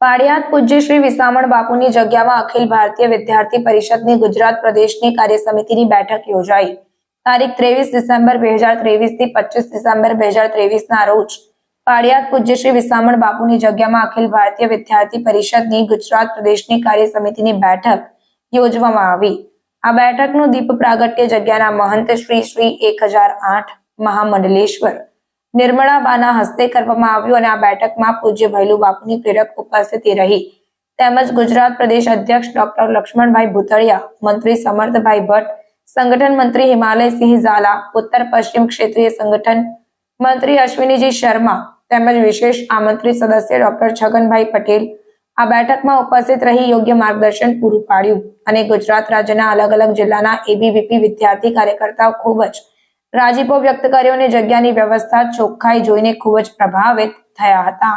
પાડિયાદ પૂજ્ય શ્રી વિસામણ બાપુની જગ્યામાં અખિલ ભારતીય વિદ્યાર્થી પરિષદની ગુજરાત પ્રદેશની કાર્ય સમિતિની બેઠક યોજાઈ. તારીખ ત્રેવીસ ડિસેમ્બર બે હજાર ત્રેવીસથી પચીસ ડિસેમ્બર બે હજાર ત્રેવીસ ના રોજ પાડિયાદ પૂજ્ય શ્રી વિસામણ બાપુની જગ્યામાં અખિલ ભારતીય વિદ્યાર્થી પરિષદની ગુજરાત પ્રદેશની કાર્ય સમિતિની બેઠક યોજવામાં આવી. આ બેઠકનું દીપ પ્રાગટ્ય જગ્યાના મહંત શ્રી શ્રી એક હજાર આઠ મહામંડલેશ્વર નિર્મળાબાના હસ્તે કરવામાં આવ્યું અને આ બેઠકમાં પૂજ્ય ભૈલુ બાપુની પ્રેરક ઉપસ્થિતિ રહી. તેમજ ગુજરાત પ્રદેશ અધ્યક્ષ ડોક્ટર લક્ષ્મણભાઈ ભૂતળિયા, મંત્રી સમર્થભાઈ ભટ્ટ, સંગઠન મંત્રી હિમાલયસિંહ ઝાલા, ઉત્તર પશ્ચિમ ક્ષેત્રીય સંગઠન મંત્રી અશ્વિનીજી શર્મા તેમજ વિશેષ આમંત્રિત સદસ્ય ડોક્ટર છગનભાઈ પટેલ આ બેઠકમાં ઉપસ્થિત રહી યોગ્ય માર્ગદર્શન પૂરું પાડ્યું. અને ગુજરાત રાજ્યના અલગ અલગ જિલ્લાના એબીવીપી વિદ્યાર્થી કાર્યકર્તાઓ ખૂબ જ રાજીપો વ્યક્ત કર્યો અને જગ્યાની વ્યવસ્થા ચોખ્ખાઈ જોઈને ખૂબ જ પ્રભાવિત થયા હતા.